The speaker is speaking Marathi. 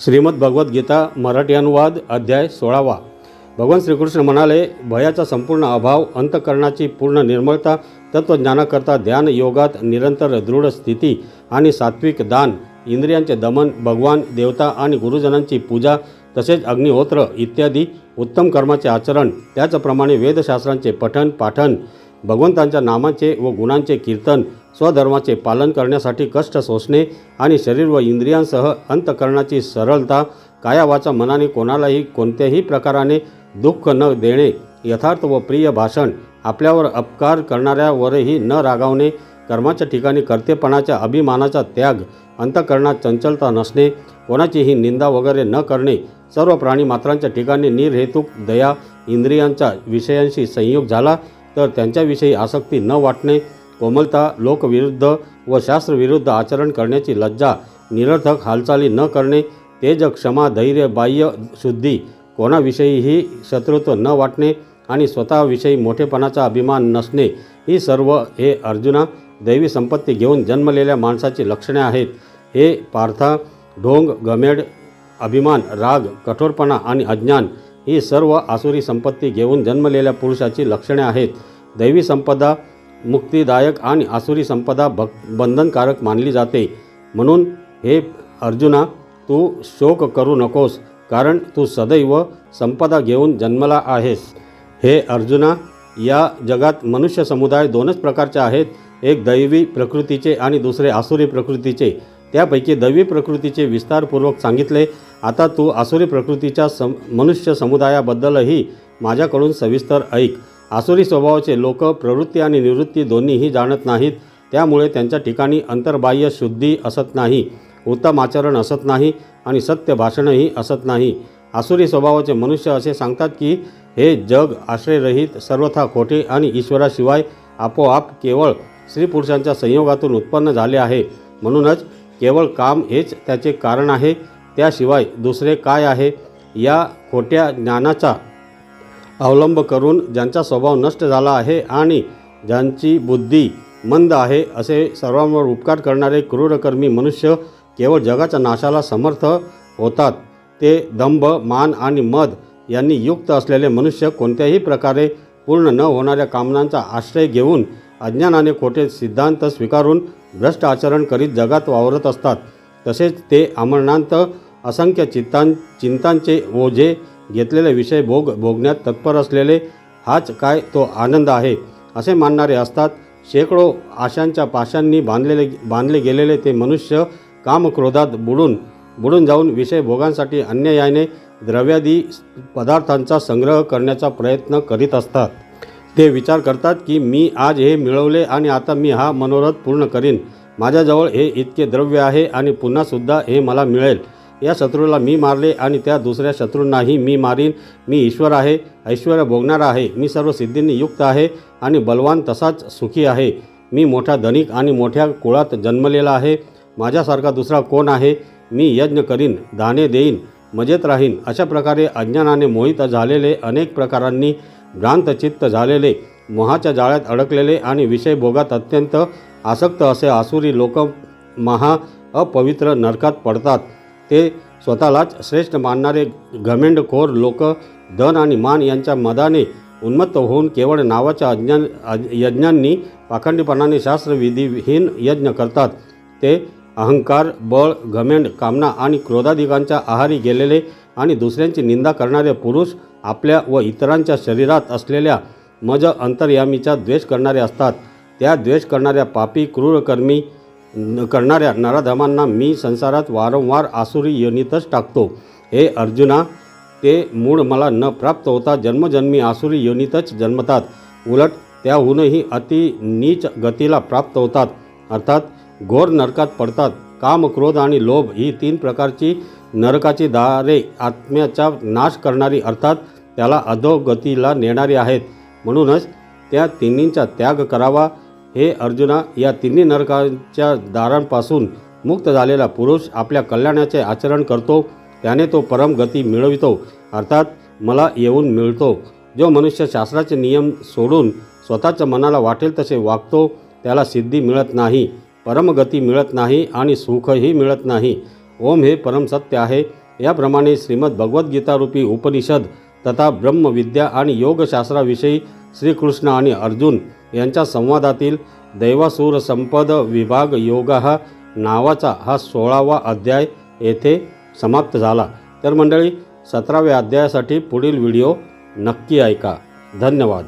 श्रीमद भगवद्गीता मराठी अनुवाद अध्याय सोळावा. भगवान श्रीकृष्ण म्हणाले भयाचा संपूर्ण अभाव अंतकरणाची पूर्ण निर्मळता तत्त्वज्ञानाकरता ध्यान योगात निरंतर दृढ स्थिती आणि सात्विक दान इंद्रियांचे दमन भगवान देवता आणि गुरुजनांची पूजा तसेच अग्निहोत्र इत्यादी उत्तम कर्माचे आचरण त्याचप्रमाणे वेदशास्त्रांचे पठण पाठन भगवंतांच्या नामाचे व गुणांचे कीर्तन स्वधर्माचे पालन करण्यासाठी कष्ट सोसणे आणि शरीर व इंद्रियांसह अंतकरणाची सरळता कायावाचा मनाने कोणालाही कोणत्याही प्रकाराने दुःख न देणे यथार्थ व प्रिय भाषण आपल्यावर अपकार करणाऱ्यावरही न रागावणे कर्माच्या ठिकाणी कर्तेपणाच्या अभिमानाचा त्याग अंतकरणात चंचलता नसणे कोणाचीही निंदा वगैरे न करणे सर्व प्राणीमात्रांच्या ठिकाणी निर्हेतुक दया इंद्रियांच्या विषयांशी संयोग झाला तर त्यांच्याविषयी आसक्ती न वाटणे कोमलता लोकविरुद्ध व शास्त्रविरुद्ध आचरण करण्याची लज्जा निरर्थक हालचाली न करणे तेज क्षमा धैर्य बाह्य शुद्धी कोणाविषयीही शत्रुत्व न वाटणे आणि स्वतःविषयी मोठेपणाचा अभिमान नसणे ही सर्व हे अर्जुना दैवी संपत्ती घेऊन जन्मलेल्या माणसाची लक्षणे आहेत. हे पार्था ढोंग गमेड अभिमान राग कठोरपणा आणि अज्ञान ही सर्व आसुरी संपत्ती घेऊन जन्मलेल्या पुरुषाची लक्षणे आहेत. दैवी संपदा मुक्तिदायक आणि आसुरी संपदा भक् बंधनकारक मानली जाते. म्हणून हे अर्जुना तू शोक करू नकोस कारण तू सदैव संपदा घेऊन जन्मला आहेस. हे अर्जुना या जगात मनुष्य समुदाय दोनच प्रकारचे आहेत. एक दैवी प्रकृतीचे आणि दुसरे आसुरी प्रकृतीचे. त्यापैकी दैवी प्रकृतीचे विस्तारपूर्वक सांगितले. आता तू आसुरी प्रकृतीच्या सम मनुष्य समुदायाबद्दलही माझ्याकडून सविस्तर ऐक. आसुरी स्वभावाचे लोक प्रवृत्ती आणि निवृत्ती दोन्हीही जाणत नाहीत. त्यामुळे त्यांच्या ठिकाणी अंतर्बाह्य शुद्धी असत नाही उत्तम आचरण असत नाही आणि सत्य भाषणही असत नाही. आसुरी स्वभावाचे मनुष्य असे सांगतात की हे जग आश्रयरहित सर्वथा खोटे आणि ईश्वराशिवाय आपोआप केवळ स्त्री पुरुषांच्या संयोगातून उत्पन्न झाले आहे. म्हणूनच केवळ काम हेच त्याचे कारण आहे. त्याशिवाय दुसरे काय आहे? या खोट्या ज्ञानाचा अवलंब करून ज्यांचा स्वभाव नष्ट झाला आहे आणि ज्यांची बुद्धी मंद आहे असे सर्वांवर उपकार करणारे क्रूरकर्मी मनुष्य केवळ जगाच्या नाशाला समर्थ होतात. ते दंभ मान आणि मद यांनी युक्त असलेले मनुष्य कोणत्याही प्रकारे पूर्ण न होणाऱ्या कामनांचा आश्रय घेऊन अज्ञानाने खोटे सिद्धांत स्वीकारून भ्रष्ट आचरण करीत जगात वावरत असतात. तसेच ते आमरणांत असंख्य चित्तां चिंतांचे ओझे घेतलेले विषय भोग भोगण्यात तत्पर असलेले हाच काय तो आनंद आहे असे मानणारे असतात. शेकडो आशांच्या पाशांनी बांधलेले बांधले गेलेले ते मनुष्य कामक्रोधात बुडून बुडून जाऊन विषय भोगांसाठी अन्यायाने द्रव्यादी पदार्थांचा संग्रह करण्याचा प्रयत्न करीत असतात. ते विचार करतात की मी आज हे मिळवले आणि आता मी हा मनोरथ पूर्ण करीन. माझ्याजवळ हे इतके द्रव्य आहे आणि पुन्हासुद्धा हे मला मिळेल. या शत्रूला मी मारले आणि त्या दुसऱ्या शत्रूंनाही मी मारीन. मी ईश्वर आहे ऐश्वर भोगणार आहे. मी सर्व सिद्धींनी युक्त आहे आणि बलवान तसाच सुखी आहे. मी मोठा धनिक आणि मोठ्या कुळात जन्मलेला आहे. माझ्यासारखा दुसरा कोण आहे? मी यज्ञ करीन दाने देईन मजेत राहीन. अशा प्रकारे अज्ञानाने मोहित झालेले अनेक प्रकारांनी भ्रांतचित्त झालेले मोहाच्या जाळ्यात अडकलेले आणि विषयभोगात अत्यंत आसक्त असे आसुरी लोक महा अपवित्र नरकात पडतात. ते स्वतःलाच श्रेष्ठ मानणारे घमेंडखोर लोक धन आणि मान यांच्या मदाने उन्मत्त होऊन केवळ नावाच्या अज्ञान यज्ञांनी पाखंडीपणाने शास्त्रविधीहीन यज्ञ करतात. ते अहंकार बळ घमेंड कामना आणि क्रोधाधिकांच्या आहारी गेलेले आणि दुसऱ्यांची निंदा करणारे पुरुष आपल्या व इतरांच्या शरीरात असलेल्या मज अंतर्यामीचा द्वेष करणारे असतात. त्या द्वेष करणाऱ्या पापी क्रूरकर्मी करणाऱ्या नराधमांना मी संसारात वारंवार आसुरी योनीतच टाकतो. हे अर्जुना ते मूळ मला न प्राप्त होता जन्मजन्मी आसुरी योनीतच जन्मतात. उलट त्याहूनही अति नीच गतीला प्राप्त होतात. अर्थात घोर नरकात पडतात. काम क्रोध आणि लोभ ही तीन प्रकारची नरकाची दारे आत्म्याचा नाश करणारी अर्थात त्याला अधोगतीला नेणारी आहेत. म्हणूनच त्या तिन्हींचा त्याग करावा. हे अर्जुना या तिन्ही नरकाच्या दारांपासून मुक्त झालेला पुरुष आपल्या कल्याणाचे आचरण करतो. त्याने तो परम गती मिळवितो. अर्थात मला येऊन मिळतो. जो मनुष्य शास्त्राचे नियम सोडून स्वतःच्या मनाला वाटेल तसे वागतो त्याला सिद्धी मिळत नाही. परमगती मिळत नाही आणि सुखही मिळत नाही. ओम हे परमसत्य आहे. याप्रमाणे श्रीमद भगवद्गीतारूपी उपनिषद तथा ब्रह्मविद्या आणि योगशास्त्राविषयी श्रीकृष्ण आणि अर्जुन यांच्या संवादातील दैवासूर संपद विभाग योगा नावाचा हा सोळावा अध्याय येथे समाप्त झाला. तर मंडळी सतराव्या अध्यायासाठी पुढील व्हिडिओ नक्की ऐका. धन्यवाद.